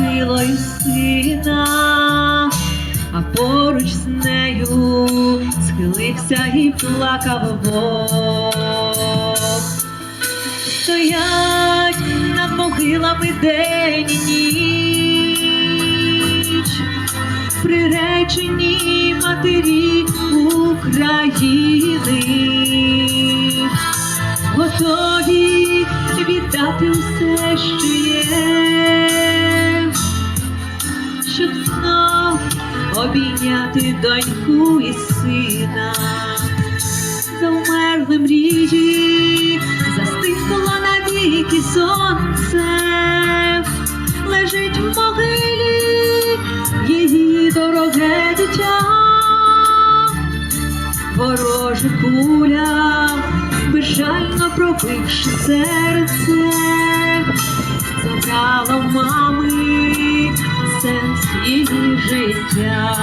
силою сина, а поруч з нею схилився і плакав Бог. Стоять над могилами день і ніч, приречені матері України, готові віддати усе, що є, щоб знов обійняти доньку і сина. Завмерли мрії, застинуло навіки сонце, лежить в могилі її дороге дитя, ворожа куля, безжально пробивши серце, забрала в мами сенс життя.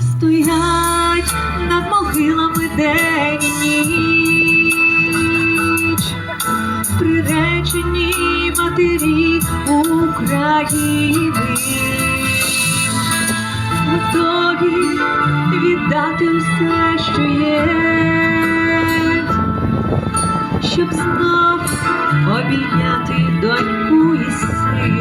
Стоять над могилами день і ніч, приречені матері України, готові віддати усе, що є, щоб знов обійняти доньку і сина.